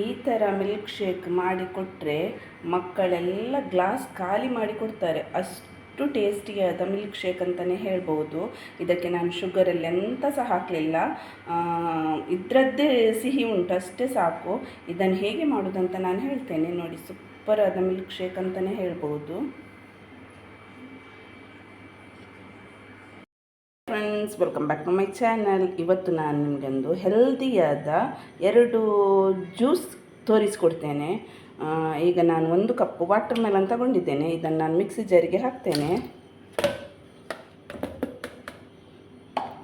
ಈ ಥರ milk shake ಮಾಡಿಕೊಟ್ರೆ ಮಕ್ಕಳೆಲ್ಲ ಗ್ಲಾಸ್ ಖಾಲಿ ಮಾಡಿ ಕೊಡ್ತಾರೆ. ಅಷ್ಟು ಟೇಸ್ಟಿಯಾದ ಮಿಲ್ಕ್ ಶೇಕ್ ಅಂತಲೇ ಹೇಳ್ಬೋದು. ಇದಕ್ಕೆ ನಾನು ಶುಗರಲ್ಲಿ ಎಂತ ಸಹ ಹಾಕಲಿಲ್ಲ. ಇದರದ್ದೇ ಸಿಹಿ ಉಂಟು, ಅಷ್ಟೇ ಸಾಕು. ಇದನ್ನು ಹೇಗೆ ಮಾಡೋದಂತ ನಾನು ಹೇಳ್ತೇನೆ. ನೋಡಿ ಸೂಪರ್ ಆದ ಮಿಲ್ಕ್ ಶೇಕ್ ಅಂತಲೇ ಹೇಳ್ಬೋದು. Friends welcome back to my channel ಇವತ್ತು ನಾನು ನಿಮಗೊಂದು ಹೆಲ್ದಿಯಾದ ಎರಡು ಜ್ಯೂಸ್ ತೋರಿಸ್ಕೊಡ್ತೇನೆ. ಈಗ ನಾನು ಒಂದು ಕಪ್ ವಾಟರ್ ಮೆಲನ್ ತಗೊಂಡಿದ್ದೇನೆ. ಇದನ್ನು ನಾನು ಮಿಕ್ಸಿ ಜಾರಿಗೆ ಹಾಕ್ತೇನೆ.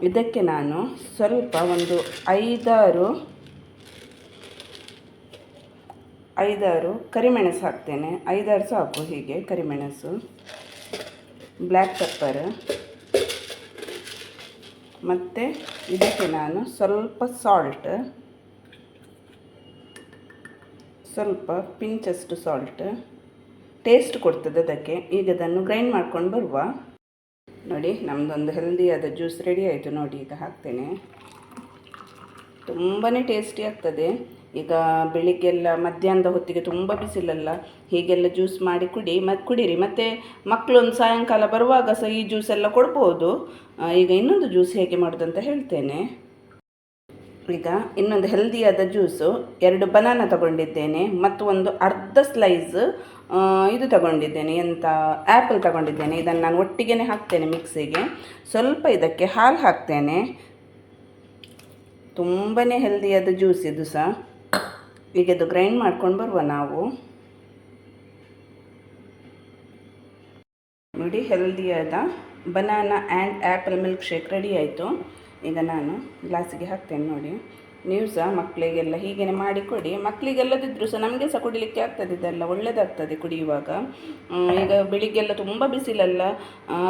ಇದಕ್ಕೆ ನಾನು ಸ್ವಲ್ಪ ಒಂದು ಐದಾರು ಐದಾರು ಕರಿಮೆಣಸು ಹಾಕ್ತೇನೆ. ಐದಾರು ಸಾಕು ಹೀಗೆ ಕರಿಮೆಣಸು. ಬ್ಲ್ಯಾಕ್ ಪೆಪ್ಪರ್ ಮತ್ತು ಇದಕ್ಕೆ ನಾನು ಸ್ವಲ್ಪ ಸಾಲ್ಟ್ ಸ್ವಲ್ಪ ಪಿಂಚಷ್ಟು ಸಾಲ್ಟ್ ಟೇಸ್ಟ್ ಕೊಡ್ತದೆ ಅದಕ್ಕೆ. ಈಗ ಅದನ್ನು ಗ್ರೈಂಡ್ ಮಾಡ್ಕೊಂಡು ಬರುವ. ನೋಡಿ ನಮ್ಮದೊಂದು ಹೆಲ್ದಿಯಾದ ಜ್ಯೂಸ್ ರೆಡಿ ಆಯಿತು. ನೋಡಿ, ಈಗ ಹಾಕ್ತೇನೆ. ತುಂಬಾ ಟೇಸ್ಟಿ ಆಗ್ತದೆ. ಈಗ ಬೆಳಿಗ್ಗೆಲ್ಲ ಮಧ್ಯಾಹ್ನದ ಹೊತ್ತಿಗೆ ತುಂಬ ಬಿಸಿಲಲ್ಲ, ಹೀಗೆಲ್ಲ ಜ್ಯೂಸ್ ಮಾಡಿ ಕುಡಿ ಮತ್ತು ಕುಡಿರಿ. ಮತ್ತು ಮಕ್ಕಳೊಂದು ಸಾಯಂಕಾಲ ಬರುವಾಗ ಸಹ ಈ ಜ್ಯೂಸ್ ಎಲ್ಲ ಕೊಡ್ಬೋದು. ಈಗ ಇನ್ನೊಂದು ಜ್ಯೂಸ್ ಹೇಗೆ ಮಾಡೋದಂತ ಹೇಳ್ತೇನೆ. ಈಗ ಇನ್ನೊಂದು ಹೆಲ್ದಿಯಾದ ಜ್ಯೂಸು ಎರಡು ಬನಾನ ತಗೊಂಡಿದ್ದೇನೆ, ಮತ್ತು ಒಂದು ಅರ್ಧ ಸ್ಲೈಸ್ ಇದು ತಗೊಂಡಿದ್ದೇನೆ ಎಂಥ ಆ್ಯಪಲ್ ತಗೊಂಡಿದ್ದೇನೆ. ಇದನ್ನು ನಾನು ಒಟ್ಟಿಗೆ ಹಾಕ್ತೇನೆ ಮಿಕ್ಸಿಗೆ ಸ್ವಲ್ಪ ಇದಕ್ಕೆ ಹಾಲು ಹಾಕ್ತೇನೆ. ತುಂಬಾ ಹೆಲ್ದಿಯಾದ ಜ್ಯೂಸ್ ಇದು ಸಹ. ಈಗ ಇದು ಗ್ರೈಂಡ್ ಮಾಡ್ಕೊಂಡು ಬರುವ ನಾವು. ನೋಡಿ ಹೆಲ್ದಿಯಾದ banana and apple milk shake ready ಆಯಿತು. ಈಗ ನಾನು ಗ್ಲಾಸಿಗೆ ಹಾಕ್ತೇನೆ ನೋಡಿ. ನೀವು ಸಹ ಮಕ್ಕಳಿಗೆಲ್ಲ ಹೀಗೇ ಮಾಡಿಕೊಡಿ. ಮಕ್ಕಳಿಗೆಲ್ಲದಿದ್ದರೂ ಸಹ ನಮಗೆ ಸಹ ಕುಡಿಲಿಕ್ಕೆ ಆಗ್ತದೆ, ಇದೆಲ್ಲ ಒಳ್ಳೆಯದಾಗ್ತದೆ ಕುಡಿಯುವಾಗ. ಈಗ ಬೆಳಿಗ್ಗೆಲ್ಲ ತುಂಬ ಬಿಸಿಲಲ್ಲ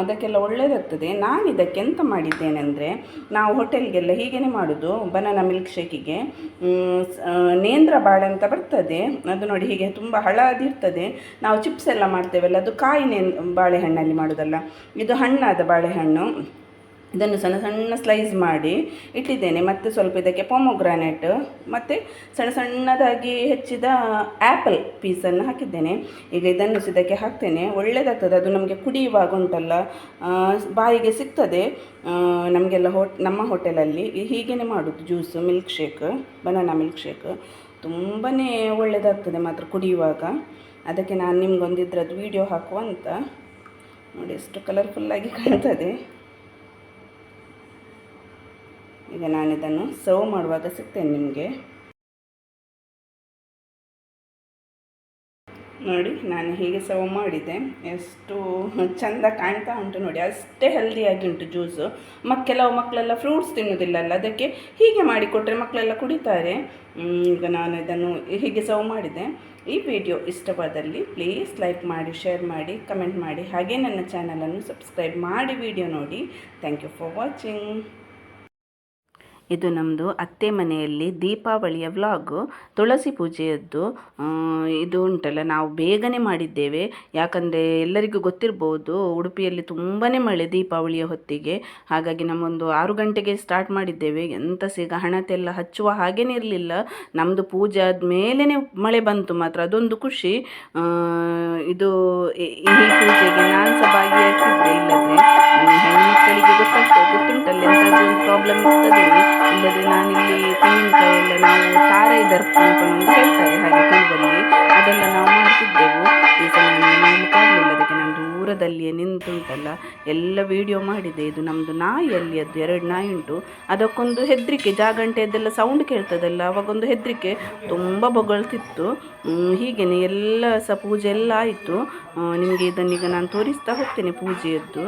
ಅದಕ್ಕೆಲ್ಲ ಒಳ್ಳೆಯದಾಗ್ತದೆ ನಾನು ಇದಕ್ಕೆ ಎಂತ ಮಾಡಿದ್ದೇನೆಂದರೆ, ನಾವು ಹೋಟೆಲ್ಗೆಲ್ಲ ಹೀಗೇ ಮಾಡೋದು, ಬನಾನಾ ಮಿಲ್ಕ್ ಶೇಕಿಗೆ. ನೇಂದ್ರ ಬಾಳೆ ಅಂತ ಬರ್ತದೆ. ಅದು ನೋಡಿ ಹೀಗೆ ತುಂಬ ಹಳದಿರ್ತದೆ ನಾವು ಚಿಪ್ಸ್ ಎಲ್ಲ ಮಾಡ್ತೇವಲ್ಲ, ಅದು ಕಾಯಿ ನೇ ಬಾಳೆಹಣ್ಣಲ್ಲಿ ಮಾಡೋದಲ್ಲ, ಇದು ಹಣ್ಣಾದ ಬಾಳೆಹಣ್ಣು. ಇದನ್ನು ಸಣ್ಣ ಸಣ್ಣ ಸ್ಲೈಸ್ ಮಾಡಿ ಇಟ್ಟಿದ್ದೇನೆ. ಮತ್ತು ಸ್ವಲ್ಪ ಇದಕ್ಕೆ ಪೊಮೊಗ್ರಾನೆಟ್ ಮತ್ತು ಸಣ್ಣ ಸಣ್ಣದಾಗಿ ಹೆಚ್ಚಿದ ಆ್ಯಪಲ್ ಪೀಸನ್ನು ಹಾಕಿದ್ದೇನೆ. ಈಗ ಇದನ್ನು ಇದಕ್ಕೆ ಹಾಕ್ತೇನೆ. ಒಳ್ಳೆಯದಾಗ್ತದೆ ಅದು ನಮಗೆ ಕುಡಿಯುವಾಗ ಉಂಟಲ್ಲ ಬಾಯಿಗೆ ಸಿಗ್ತದೆ. ನಮಗೆಲ್ಲ ಹೋಟ್ ನಮ್ಮ ಹೋಟೆಲಲ್ಲಿ ಹೀಗೇ ಮಾಡೋದು juice milk shake banana milk shake ತುಂಬಾ ಒಳ್ಳೆಯದಾಗ್ತದೆ ಮಾತ್ರ ಕುಡಿಯುವಾಗ. ಅದಕ್ಕೆ ನಾನು ನಿಮ್ಗೊಂದು ಇದ್ರದ್ದು ವೀಡಿಯೋ ಹಾಕುವ ಅಂತ. ನೋಡಿ, ಎಷ್ಟು ಕಲರ್ಫುಲ್ಲಾಗಿ ಕಾಣ್ತದೆ. ಈಗ ನಾನು ಇದನ್ನು ಸರ್ವ್ ಮಾಡುವಾಗ ಸಿಗ್ತೇನೆ ನಿಮಗೆ. ನೋಡಿ, ನಾನು ಹೀಗೆ ಸರ್ವ್ ಮಾಡಿದೆ. ಎಷ್ಟು ಚಂದ ಕಾಣ್ತಾ ಉಂಟು ನೋಡಿ, ಅಷ್ಟೇ ಹೆಲ್ದಿಯಾಗಿ ಉಂಟು ಜ್ಯೂಸು ಮಕ್, ಕೆಲವು ಮಕ್ಕಳೆಲ್ಲ ಫ್ರೂಟ್ಸ್ ತಿನ್ನೋದಿಲ್ಲಲ್ಲ, ಅದಕ್ಕೆ ಹೀಗೆ ಮಾಡಿಕೊಟ್ರೆ ಮಕ್ಕಳೆಲ್ಲ ಕುಡಿತಾರೆ. ಈಗ ನಾನು ಇದನ್ನು ಹೀಗೆ ಸರ್ವ್ ಮಾಡಿದೆ. ಈ ವಿಡಿಯೋ ಇಷ್ಟವಾದಲ್ಲಿ ಪ್ಲೀಸ್ ಲೈಕ್ ಮಾಡಿ ಶೇರ್ ಮಾಡಿ ಕಮೆಂಟ್ ಮಾಡಿ, ಹಾಗೆ ನನ್ನ ಚಾನಲನ್ನು ಸಬ್ಸ್ಕ್ರೈಬ್ ಮಾಡಿ ವಿಡಿಯೋ ನೋಡಿ. ಥ್ಯಾಂಕ್ ಯು ಫಾರ್ ವಾಚಿಂಗ್ ಇದು ನಮ್ಮದು ಅತ್ತೆ ಮನೆಯಲ್ಲಿ ದೀಪಾವಳಿಯ ವ್ಲಾಗು. ತುಳಸಿ ಪೂಜೆಯದ್ದು. ಇದು ಉಂಟಲ್ಲ, ನಾವು ಬೇಗನೆ ಮಾಡಿದ್ದೇವೆ. ಯಾಕಂದರೆ ಎಲ್ಲರಿಗೂ ಗೊತ್ತಿರ್ಬೋದು, ಉಡುಪಿಯಲ್ಲಿ ತುಂಬಾ ಮಳೆ ದೀಪಾವಳಿಯ ಹೊತ್ತಿಗೆ. ಹಾಗಾಗಿ ನಮ್ಮೊಂದು ಆರು ಗಂಟೆಗೆ ಸ್ಟಾರ್ಟ್ ಮಾಡಿದ್ದೇವೆ. ಎಂಥ ಸಿಗ ಹಣತೆಲ್ಲ ಹಚ್ಚುವ ಹಾಗೇನೇ ಇರಲಿಲ್ಲ. ನಮ್ಮದು ಪೂಜೆ ಆದಮೇಲೆ ಮಳೆ ಬಂತು ಮಾತ್ರ, ಅದೊಂದು ಖುಷಿ. ಇದು ಈ ಪೂಜೆಗೆ ನಾನು ಸಹ ಭಾಗಿಯಾಗ್ತಿದ್ದೆ, ಇಲ್ಲದ್ರೆ ಹೆಣ್ಮಕ್ಕಳಿಗೆ ಗೊತ್ತಾಗ್ತದೆ, ಗೊತ್ತುಂಟಲ್ಲ ಪ್ರಾಬ್ಲಮ್ ಇರ್ತದೆ. ಇಲ್ಲದ್ರೆ ನಾನಿಲ್ಲಿ ತೆಂಗಿನಕಾಯಿ ಎಲ್ಲ ನಾವು ತಾರೈ ಅಂತ ಹೇಳ್ತಾರೆ, ಹಾಗೆ ತುಳುವಲ್ಲಿ ಅದೆಲ್ಲ ನಾವು ಮಾಡ್ತಿದ್ದೆವು. ಈ ಸಲ ಮಾಡಲಿಕ್ಕಾಗಲಿಲ್ಲ. ಅದಕ್ಕೆ ನಾನು ದೂರದಲ್ಲಿಯೇ ನಿಂತುಂಟಲ್ಲ. ಎಲ್ಲ ವಿಡಿಯೋ ಮಾಡಿದೆ ಇದು ನಮ್ಮದು ನಾಯಿ ಅಲ್ಲಿ ಅದು ಎರಡು ನಾಯಿ ಉಂಟು. ಅದಕ್ಕೊಂದು ಹೆದರಿಕೆ, ಜಾಗಂಟೆಯದ್ದೆಲ್ಲ ಸೌಂಡ್ ಕೇಳ್ತದಲ್ಲ. ಅವಾಗೊಂದು ಹೆದರಿಕೆ ತುಂಬ ಬೊಗಳ್ತಿತ್ತು. ಹೀಗೇನೆ ಎಲ್ಲ ಸಹ ಪೂಜೆ ಎಲ್ಲ ಆಯಿತು. ನಿಮಗೆ ಇದನ್ನೀಗ ನಾನು ತೋರಿಸ್ತಾ ಹೋಗ್ತೇನೆ ಪೂಜೆಯದ್ದು.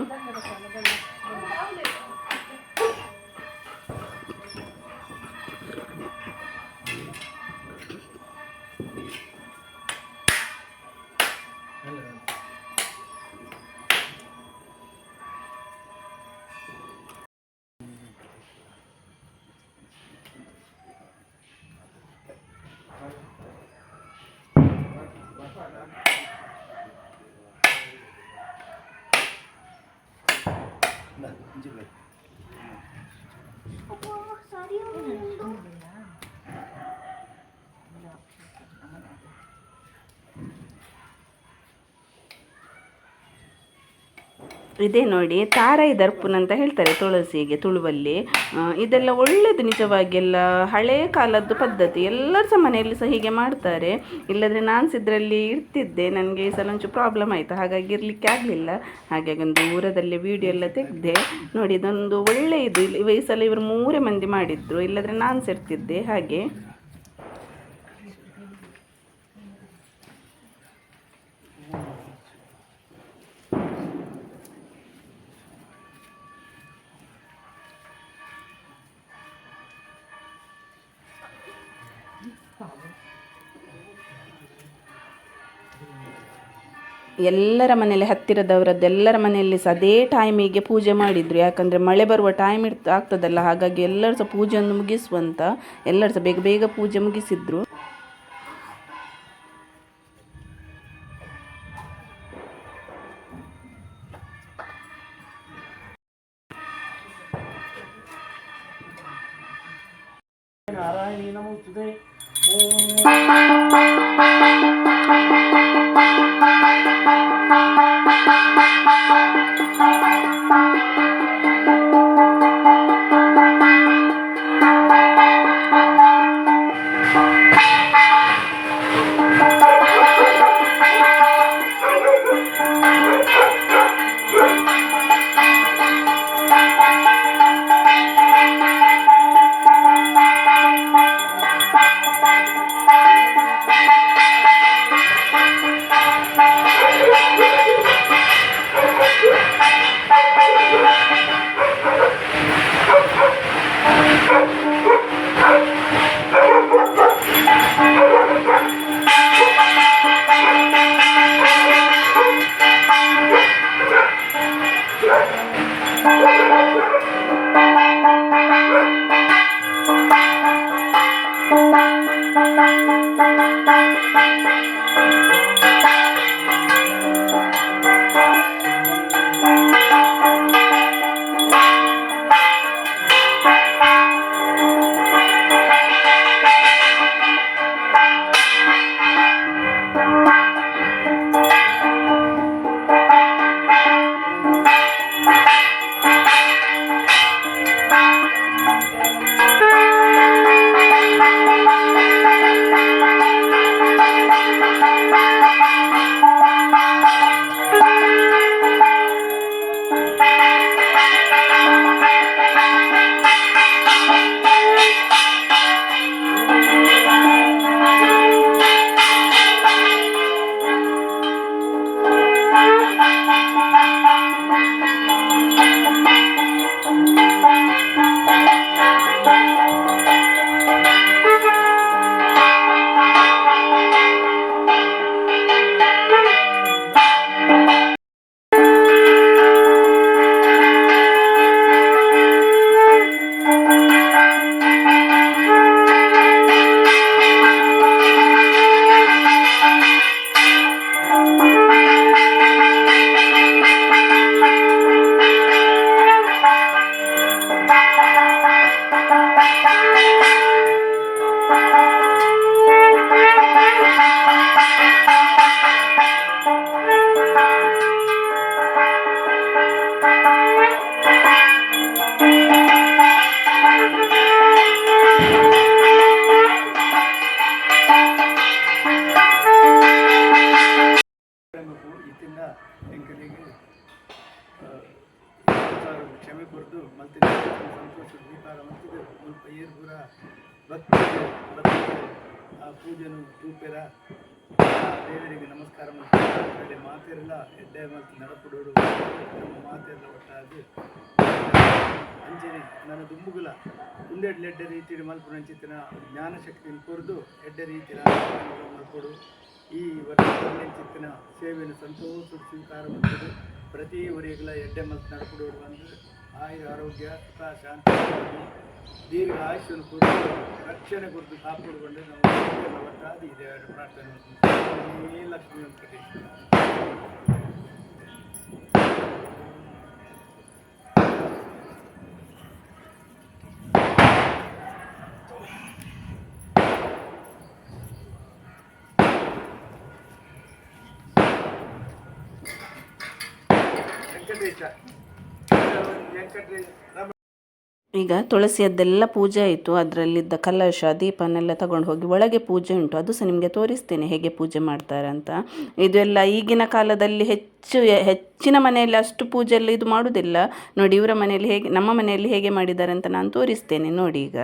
ಇದೇ ನೋಡಿ, ತಾರಾಯಿ ದರ್ಪುನ್ ಅಂತ ಹೇಳ್ತಾರೆ ತುಳಸಿಗೆ, ತುಳುವಲ್ಲಿ. ಇದೆಲ್ಲ ಒಳ್ಳೆಯದು ನಿಜವಾಗಿ ಎಲ್ಲ ಹಳೇ ಕಾಲದ್ದು ಪದ್ಧತಿ. ಎಲ್ಲರ ಸಹ ಮನೆಯಲ್ಲಿ ಸಹ ಹೀಗೆ ಮಾಡ್ತಾರೆ. ಇಲ್ಲದ್ರೆ ನಾನು ಸಹ ಇದರಲ್ಲಿ ಇರ್ತಿದ್ದೆ, ನನಗೆ ಈ ಸಲ ಒಂಚೂರು ಪ್ರಾಬ್ಲಮ್ ಆಯಿತು. ಹಾಗಾಗಿ ಇರಲಿಕ್ಕೆ ಆಗಲಿಲ್ಲ. ಹಾಗಾಗಿ ಒಂದು ದೂರದಲ್ಲಿ ವಿಡಿಯೋ ಎಲ್ಲ ತೆಗೆದೆ, ನೋಡಿ ಇದೊಂದು ಒಳ್ಳೆಯದು. ಈ ಸಲ ಇವರು ಮೂರೇ ಮಂದಿ ಮಾಡಿದ್ರು. ಇಲ್ಲದ್ರೆ ನಾನು ಸೇರ್ತಿದ್ದೆ ಹಾಗೆ. ಎಲ್ಲರ ಮನೆಯಲ್ಲಿ ಹತ್ತಿರದವರದ್ದು ಎಲ್ಲರ ಮನೆಯಲ್ಲಿ ಸಹ ಅದೇ ಟೈಮಿಗೆ ಪೂಜೆ ಮಾಡಿದ್ರು. ಯಾಕಂದರೆ ಮಳೆ ಬರುವ ಟೈಮ್ ಇರ್ತ, ಆಗ್ತದಲ್ಲ. ಹಾಗಾಗಿ ಎಲ್ಲರೂ ಸಹ ಪೂಜೆಯನ್ನು ಮುಗಿಸುವಂತ, ಎಲ್ಲರೂ ಸಹ ಬೇಗ ಬೇಗ ಪೂಜೆ ಮುಗಿಸಿದ್ರು. ಆ ದೇವರಿಗೆ ನಮಸ್ಕಾರ ಮಾಡಿ ಮಾತೆಲ್ಲ ಎಡ್ಡೆ ಮತ್ತು ನಡಪುಡೋಡು ಮಾತಿರಲ್ಲ ಮಾತೆಲ್ಲ ಒಟ್ಟಾಗಿ ಅಂಜನಿ ನನ್ನ ದುಂಬುಗುಲ ಒಂದೆಡ್ಲೆ ಎಡ್ಡೆ ರೀತಿ ಮಲ್ಪುನ ಚಿತ್ತಿನ ಜ್ಞಾನ ಶಕ್ತಿಯನ್ನು ಕೊರದು ಎಡ್ಡೆ ರೀತಿಯಲ್ಲಿ ಮಲ್ಪಡು ಈ ವರ್ಷಿತ್ತಿನ ಸೇವೆಯನ್ನು ಸಂತೋಷ, ಸ್ವೀಕಾರ ಮಾಡುವುದು ಪ್ರತಿ ಊರಿಗಳ ಎಡ್ಡೆ ಮತ್ತು ನಡ್ಕೊಂಡು ಬಂದು ಆಯುರ, ಆರೋಗ್ಯ, ಸುಖ, ಶಾಂತಿ ದೀರ್ಘ ಆಯುಷ್ಯನ್ನು ಕುರಿತು ರಕ್ಷಣೆ ಕುರಿತು ಕಾಪಾಡಿಕೊಂಡು ನಾವು ಒಟ್ಟಾಗಿ ಇದೆ ಪ್ರಾರ್ಥನೆ ಮಾಡ್ತೀನಿ. ಈ ಲಕ್ಷ್ಮೀ ವೆಂಕಟೇಶ್ವರ ವೆಂಕಟೇಶ್ವರ ವೆಂಕಟೇಶ ವೆಂಕಟೇಶ ರಮ ಈಗ ತುಳಸಿಯದ್ದೆಲ್ಲ ಪೂಜೆ ಆಯಿತು. ಅದರಲ್ಲಿದ್ದ ಕಲಶ ದೀಪನೆಲ್ಲ ತಗೊಂಡು ಹೋಗಿ ಒಳಗೆ ಪೂಜೆ ಉಂಟು. ಅದು ಸಹ ನಿಮಗೆ ತೋರಿಸ್ತೇನೆ ಹೇಗೆ ಪೂಜೆ ಮಾಡ್ತಾರೆ ಅಂತ. ಇದೆಲ್ಲ ಈಗಿನ ಕಾಲದಲ್ಲಿ ಹೆಚ್ಚು, ಹೆಚ್ಚಿನ ಮನೆಯಲ್ಲಿ ಅಷ್ಟು ಪೂಜೆ ಎಲ್ಲ ಇದು ಮಾಡುವುದಿಲ್ಲ ನೋಡಿ, ಇವರ ಮನೆಯಲ್ಲಿ ಹೇಗೆ, ನಮ್ಮ ಮನೆಯಲ್ಲಿ ಹೇಗೆ ಮಾಡಿದ್ದಾರೆ ಅಂತ ನಾನು ತೋರಿಸ್ತೇನೆ ನೋಡಿ ಈಗ.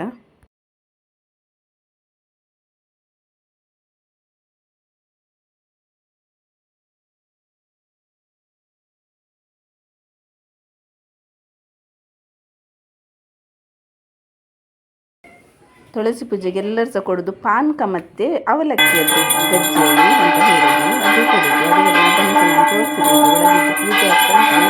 ತುಳಸಿ ಪೂಜೆಗೆ ಎಲ್ಲರೂ ಸಹ ಕೊಡೋದು ಪಾನಕ ಮತ್ತು ಅವಲಕ್ಕಿಯದ್ದು ಗಜ್ಜೆಯಲ್ಲಿ ಅಂತ ಹೇಳೋದು ಅದು ಕೊಡೋದು ಅದನ್ನು ಸಹ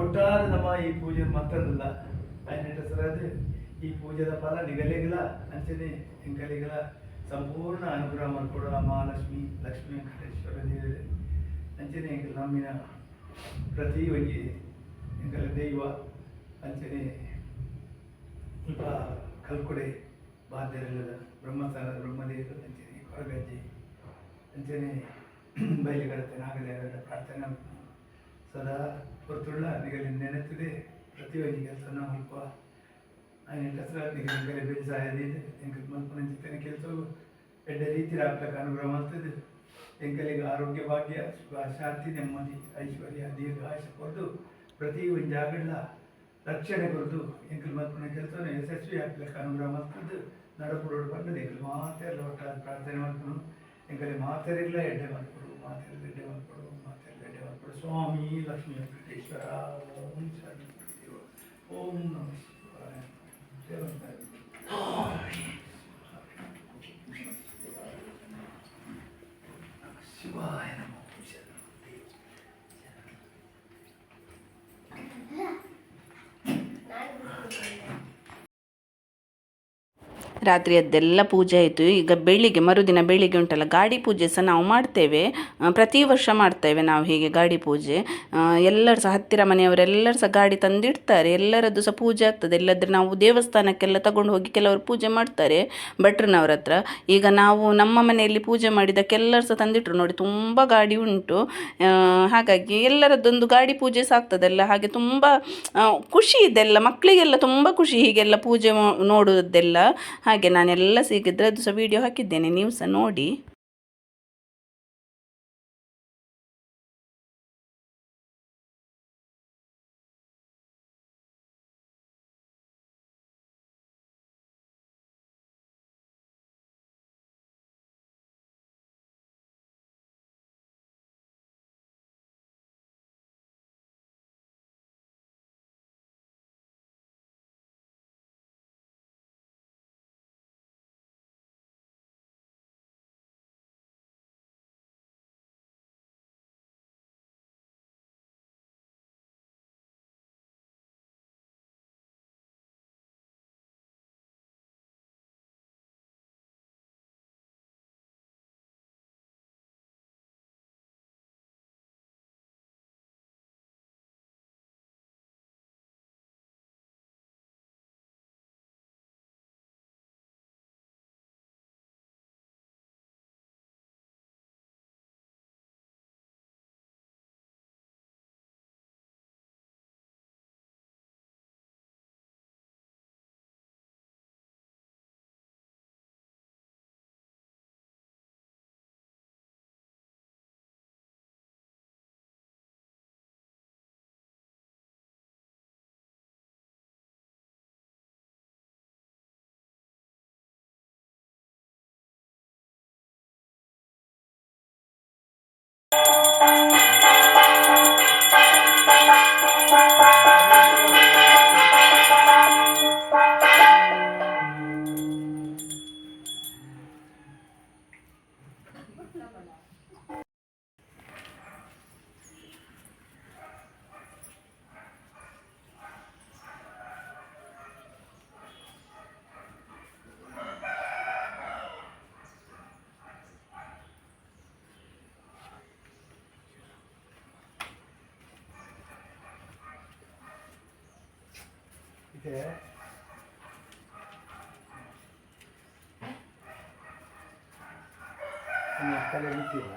ಒಟ್ಟಾರೆ ನಮ್ಮ ಈ ಪೂಜೆ ಮತ್ತೊಂದಿಲ್ಲ ಆಯ್ನ ಹೆಸರಾದ ಈ ಪೂಜೆದ ಫಲ ನಿಗಲಿಗಲ, ಅಂಚನೆ ಎಂಕಲಿಗಲ ಸಂಪೂರ್ಣ ಅನುಗ್ರಹ ಮಾಡಿಕೊಡು ಮಹಾಲಕ್ಷ್ಮಿ ಲಕ್ಷ್ಮೀ ವೆಂಕಟೇಶ್ವರ ದೇವರೇ. ಅಂಚನೆ ನಮ್ಮಿನ ಪ್ರತಿ ಒಂಜಿ ಎಂಕಲ ದೈವ, ಅಂಚನೆ ಸ್ವಲ್ಪ ಕಲ್ಕೊಡೆ ಬಾಧ್ಯರಿಲ್ಲದ ಬ್ರಹ್ಮಸ್ಥಾನ ಬ್ರಹ್ಮದೇವರು ಅಂಚನೆ ಹೊರಗಜ್ಜೆ, ಅಂಚನೆ ಬಯಲುಗಡತೆ ನಾಗದೇವರ ಪ್ರಾರ್ಥನೆ ಸದಾ ಹೊರತುಳ್ಳ ನಿಗಲಿ ನೆನೆತಿದೆ. ಪ್ರತಿಯೊಂದು ಕೆಲಸನ ಮಲ್ಪ ನೆಟ್ಟಸ್ರ ನಿಗಲಿ ಬೇರೆ ಬೇರೆ ಸಹಾಯದಿಂದ ಎಂಕಲ್ ಮಲ್ಪನ ಚಿತ್ತನ ಕೆಲಸವು ಎಡ್ಡ ರೀತಿ ಆಗ್ಲಿಕ್ಕೆ ಅನುಗ್ರಹ ಮಾಡ್ತದೆ. ಎಂಕಲಿಗೆ ಆರೋಗ್ಯ ಭಾಗ್ಯ, ಸುಖ, ಶಾಂತಿ, ನೆಮ್ಮದಿ, ಐಶ್ವರ್ಯ ದೀರ್ಘ ಕೊಟ್ಟು ಪ್ರತಿ ಒಂದು ಜಾಗಗಳ ರಕ್ಷಣೆ ಕೊಟ್ಟು ಎಂಕಲ್ ಮಲ್ಪನ ಕೆಲಸವನ್ನು ಯಶಸ್ವಿ ಆಗ್ಲಿಕ್ಕೆ ಅನುಗ್ರಹ ಮಾಡ್ತದ್ದು ನಡಪುರೋಡು ಬಂದದ್ದು ಎಂಕಲ್ ಮಾತೆಲ್ಲ ಒಟ್ಟಾಗಿ ಪ್ರಾರ್ಥನೆ ಮಾಡ್ಕೊಂಡು ಎಂಕಲಿ ಮಾತೆಲ್ಲ ಎಡ್ಡೆ ಮಾಡ್ಕೊಡು ಮಾತೆಲ್ಲ ಎಡ್ಡೆ ಎಡ್ಡೆ ಮಾಡ್ಕೊಡು ಸ್ವಾಮಿ ಲಕ್ಷ್ಮೀ ವೆಂಕಟೇಶ್ವರ ಓಂ ಶರಣ ರಾತ್ರಿಯದ್ದೆಲ್ಲ ಪೂಜೆ ಆಯಿತು. ಈಗ ಬೆಳಿಗ್ಗೆ, ಮರುದಿನ ಬೆಳಿಗ್ಗೆ ಉಂಟಲ್ಲ, ಗಾಡಿ ಪೂಜೆ ಸಹ ನಾವು ಮಾಡ್ತೇವೆ. ಪ್ರತಿ ವರ್ಷ ಮಾಡ್ತೇವೆ ನಾವು ಹೀಗೆ ಗಾಡಿ ಪೂಜೆ. ಎಲ್ಲರೂ ಸಹ ಹತ್ತಿರ ಮನೆಯವರೆಲ್ಲರೂ ಸಹ ಗಾಡಿ ತಂದಿಡ್ತಾರೆ. ಎಲ್ಲರದ್ದು ಸಹ ಪೂಜೆ ಆಗ್ತದೆ. ಇಲ್ಲದ್ರೆ ನಾವು ದೇವಸ್ಥಾನಕ್ಕೆಲ್ಲ ತಗೊಂಡು ಹೋಗಿ ಕೆಲವರು ಪೂಜೆ ಮಾಡ್ತಾರೆ ಭಟ್ರನವ್ರ ಹತ್ರ. ಈಗ ನಾವು ನಮ್ಮ ಮನೆಯಲ್ಲಿ ಪೂಜೆ ಮಾಡಿದ್ದಕ್ಕೆಲ್ಲರೂ ಸಹ ತಂದಿಟ್ರು. ನೋಡಿ, ತುಂಬ ಗಾಡಿ ಉಂಟು. ಹಾಗಾಗಿ ಎಲ್ಲರದ್ದೊಂದು ಗಾಡಿ ಪೂಜೆ ಸಹ ಆಗ್ತದಲ್ಲ. ಹಾಗೆ ತುಂಬ ಖುಷಿ ಇದೆಲ್ಲ. ಮಕ್ಕಳಿಗೆಲ್ಲ ತುಂಬ ಖುಷಿ ಹೀಗೆಲ್ಲ ಪೂಜೆ ನೋಡೋದೆಲ್ಲ. ಹಾಗೆ ನಾನೆಲ್ಲ ಸಿಕ್ಕಿದ್ರೆ ಅದು ಸಹ ವಿಡಿಯೋ ಹಾಕಿದ್ದೇನೆ ನೀವು ಸಹ ನೋಡಿ. ಅದಕ್ಕೆ ಇನ್ನು ತಲೆ ಮುಟ್ಟಿಲ್ಲ